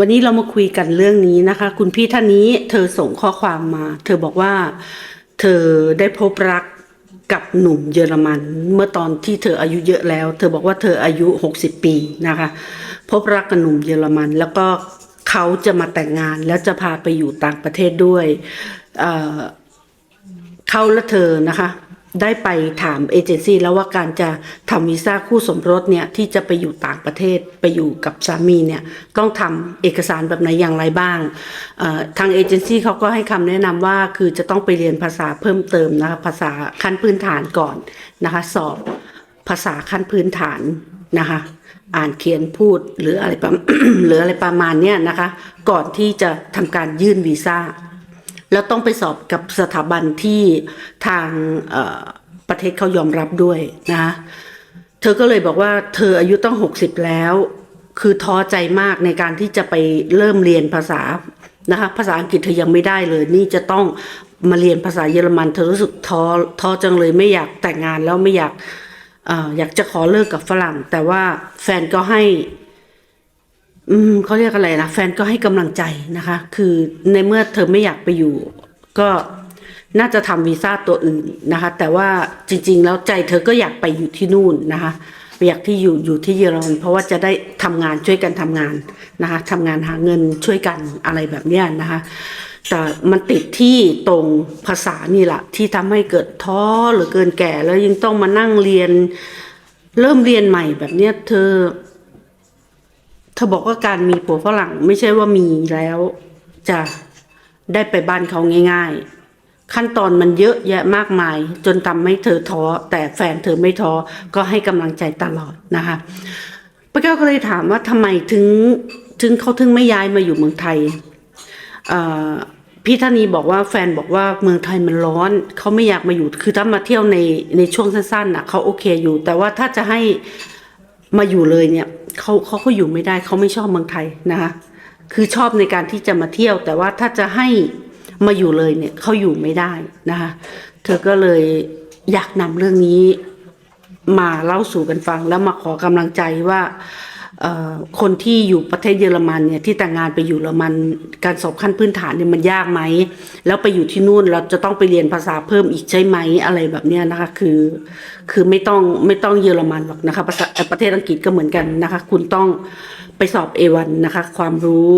วันนี้เรามาคุยกันเรื่องนี้นะคะ คุณพี่ท่านนี้เธอส่งข้อความมา เธอบอกว่า เธอได้พบรักกับหนุ่มเยอรมัน เมื่อตอนที่เธออายุเยอะแล้ว เธอบอกว่าเธออายุ 60 ปีนะคะ พบรักกับหนุ่มเยอรมัน แล้วก็เขาจะมาแต่งงานแล้วจะพาไปอยู่ต่างประเทศด้วยเเขาและเธอนะคะ ได้ไปถามเอเจนซี่แล้วว่าการจะทำวีซ่าคู่สมรสเนี่ยที่จะไปอยู่ต่างประเทศไปอยู่กับสามีเนี่ยต้องทำเอกสารแบบไหนอย่างไรบ้างทางเอเจนซี่เขาก็ให้คำแนะนำว่าคือจะต้องไปเรียนภาษาเพิ่มเติมนะคะภาษาขั้นพื้นฐานก่อนนะคะสอบภาษาขั้นพื้นฐานนะคะอ่านเขียนพูดหรืออะไรประหรืออะไรประมาณเนี้ยนะคะ ก่อนที่จะทำการยื่นวีซ่า แล้วต้องไปสอบกับสถาบันที่ทางประเทศเขายอมรับด้วยนะเธอก็เลยบอกว่า เธออายุต้องหกสิบแล้ว คือท้อใจมากในการที่จะไปเริ่มเรียนภาษานะคะภาษาอังกฤษเธอยังไม่ได้เลย นี่จะต้องมาเรียนภาษาเยอรมัน เธอรู้สึกท้อท้อจังเลยไม่อยากแต่งงานแล้วไม่อยากอออยากจะขอเลิกกับฝรั่ง แต่ว่าแฟนก็ให้ อืมเขาเรียกอะไรนะแฟนก็ให้กำลังใจนะคะ คือในเมื่อเธอไม่อยากไปอยู่ ก็น่าจะทำวีซ่าตัวอื่นนะคะ แต่ว่าจริง ๆ แล้วใจเธอก็อยากไปอยู่ที่นู่นนะคะอยากที่อยู่อยู่ที่เยอรมันเพราะว่าจะได้ทำงานช่วยกันทำงานนะคะทำงานหาเงินช่วยกันอะไรแบบเนี้ยนะคะ แต่มันติดที่ตรงภาษานี่แหละที่ทำให้เกิดท้อหรือเกินแก่แล้วยังต้องมานั่งเรียน เริ่มเรียนใหม่แบบเนี้ยเธอ ธอบอกว่าการมีผัวฝรั่งไม่ใช่ว่ามีแล้วจะได้ไปบ้านเขาง่าย ๆ ขั้นตอนมันเยอะแยะมากมาย จนทำให้เธอท้อแต่แฟนเธอไม่ท้อก็ให้กำลังใจตลอดนะคะป้าแก้วก็เลยถามว่าทำไมถึงถึงเขาถึงไม่ย้ายมาอยู่เมืองไทยเอ่อพี่ธนีบอกว่าแฟนบอกว่าเมืองไทยมันร้อนเขาไม่อยากมาอยู่คือถ้ามาเที่ยวในในช่วงสั้นๆน่ะเขาโอเคอยู่ แต่ว่าถ้าจะให้มาอยู่เลยเนี่ย เขาเขาก็อยู่ไม่ได้เขาไม่ชอบเมืองไทยนะคะคือชอบในการที่จะมาเที่ยว แต่ว่าถ้าจะให้มาอยู่เลยเนี่ยเขาอยู่ไม่ได้นะคะเธอก็เลยอยากนำเรื่องนี้มาเล่าสู่กันฟังแล้วมาขอกำลังใจว่า คนที่อยู่ประเทศเยอรมันเนี่ยที่แต่งงานไปอยู่เยอรมันการสอบขั้นพื้นฐานเนี่ยมันยากไหม แล้วไปอยู่ที่นู่นเราจะต้องไปเรียนภาษาเพิ่มอีกใช่ไหมอะไรแบบเนี้ยนะคะคือคือไม่ต้องไม่ต้องเยอรมันหรอกนะคะภาษาประเทศอังกฤษก็เหมือนกันนะคะ คุณต้องไปสอบ A1 นะคะความรู้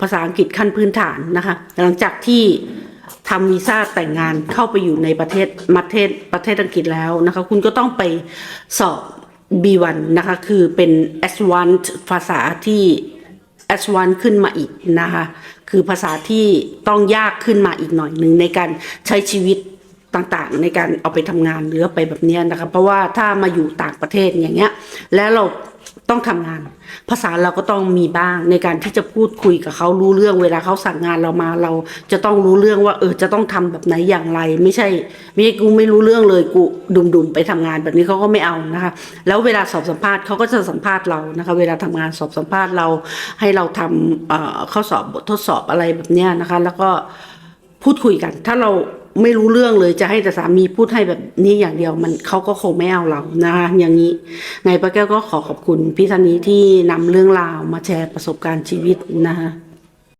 ภาษาอังกฤษขั้นพื้นฐานนะคะหลังจากที่ทำวีซ่าแต่งงานเข้าไปอยู่ในประเทศประเทศประเทศอังกฤษแล้วนะคะ คุณก็ต้องไปสอบ B1 นะคะคือเป็น S1 ภาษาที่ S1 ขึ้นมาอีกนะคะคือภาษาที่ต้องยากขึ้นมาอีกหน่อยหนึ่งในการใช้ชีวิตต่างๆ ในการเอาไปทำงานหรือไปแบบเนี้ยนะคะเพราะว่าถ้ามาอยู่ต่างประเทศอย่างเงี้ยแล้วเรา ต้องทำงาน ภาษาเราก็ต้องมีบ้างในการที่จะพูดคุยกับเขารู้เรื่องเวลาเขาสั่งงานเรามาเราจะต้องรู้เรื่องว่า เออจะต้องทำแบบไหนอย่างไร ไม่ใช่ไม่กูไม่รู้เรื่องเลยกูดุมๆไปทำงานแบบนี้เขาก็ไม่เอานะคะ แล้วเวลาสอบสัมภาษณ์เขาก็จะสัมภาษณ์เรานะคะ เวลาทำงานสอบสัมภาษณ์เราให้เราทำเอ่อข้อสอบบททดสอบอะไรแบบเนี้ยนะคะ แล้วก็พูดคุยกัน ถ้าเรา ไม่รู้เรื่องเลยจะให้แต่สามีพูดให้แบบนี้อย่างเดียวมันเขาก็คงไม่เอาเรานะคะอย่างนี้ไงป้าแก้วก็ขอขอบคุณพี่ธนีที่นำเรื่องราวมาแชร์ประสบการณ์ชีวิตนะคะ